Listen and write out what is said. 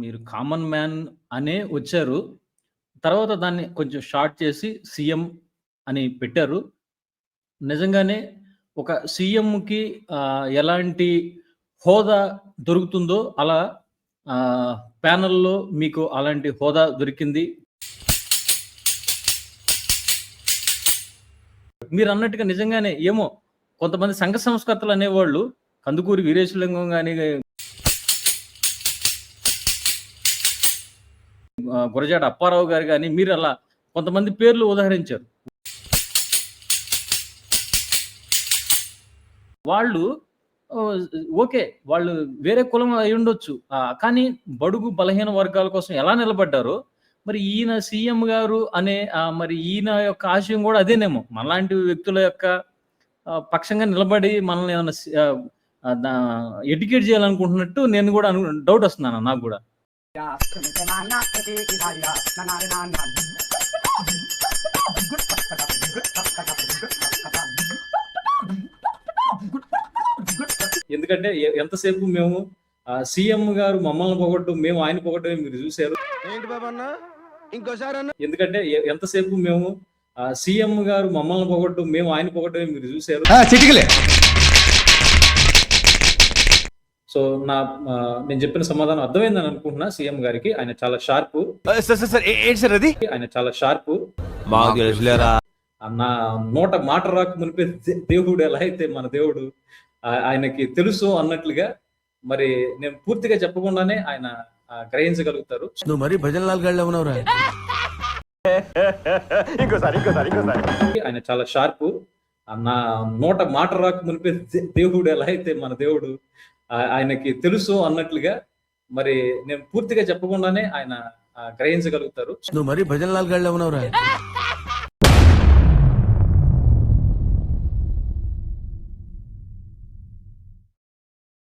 మీరు common man అనే వచ్చారు. తర్వాత దాన్ని కొంచెం షార్ట్ చేసి సీఎం అని పెట్టారు. నిజంగానే ఒక సీఎంకి ఎలాంటి హోదా దొరుకుతుందో అలా ప్యానల్లో మీకు అలాంటి హోదా దొరికింది. మీరు అన్నట్టుగా నిజంగానే ఏమో కొంతమంది సంఘ సంస్కర్తలు అనేవాళ్ళు కందుకూరి వీరేశలింగం కానీ గురజాడ అప్పారావు గారు కానీ మీరు అలా కొంతమంది పేర్లు ఉదహరించారు. వాళ్ళు ఓకే. వాళ్ళు వేరే కులం అయి ఉండొచ్చు కానీ బడుగు బలహీన వర్గాల కోసం ఎలా నిలబడ్డారో, మరి ఈయన సీఎం గారు అనే మరి ఈయన యొక్క ఆశయం కూడా అదేనేమో. మనలాంటి వ్యక్తుల యొక్క పక్షంగా నిలబడి మనల్ని ఏమైనా ఎడ్యుకేట్ చేయాలనుకుంటున్నట్టు నేను కూడా డౌట్ వస్తున్నాను నాకు కూడా ఎందుకంటే ఎంతసేపు మేము సీఎం గారు మమ్మల్ని పొగడ్డం, మేము ఆయన పొగడ్డమే మీరు. ఏంటి బాబన్న ఇంకోసారి అన్న ఎందుకంటే ఎంతసేపు మేము సీఎం గారు మమ్మల్ని పొగడ్డం, మేము ఆయన పొగడ్డమే మీరు చూసారు. సో నా నేను చెప్పిన సమాధానం అర్థమైందని అనుకుంటున్నా సీఎం గారికి. ఆయన చాలా షార్పు. సార్ అది ఆయన చాలా షార్పు. మాకు తెలుసులేరా ఆహ్, నా నోట మాట రాక మునిపే దేవుడు ఎలా అయితే మన దేవుడు ఆయనకి తెలుసు అన్నట్లుగా మరి నేను పూర్తిగా చెప్పకుండానే ఆయన గ్రహించగలుగుతారు. నువ్వు మరీ భజనలాల్ ఇంకోసారి ఇంకోసారి ఇంకోసారి ఆయన చాలా షార్పు. ఆహ్, నా నోట మాట రాక మునిపే దేవుడు ఎలా అయితే మన దేవుడు ఆయనకి తెలుసు అన్నట్లుగా మరి నేను పూర్తిగా చెప్పకుండానే ఆయన గ్రహించగలుగుతారు. నువ్వు మరీ భజనలాల్ గాడిలో ఉన్నావురా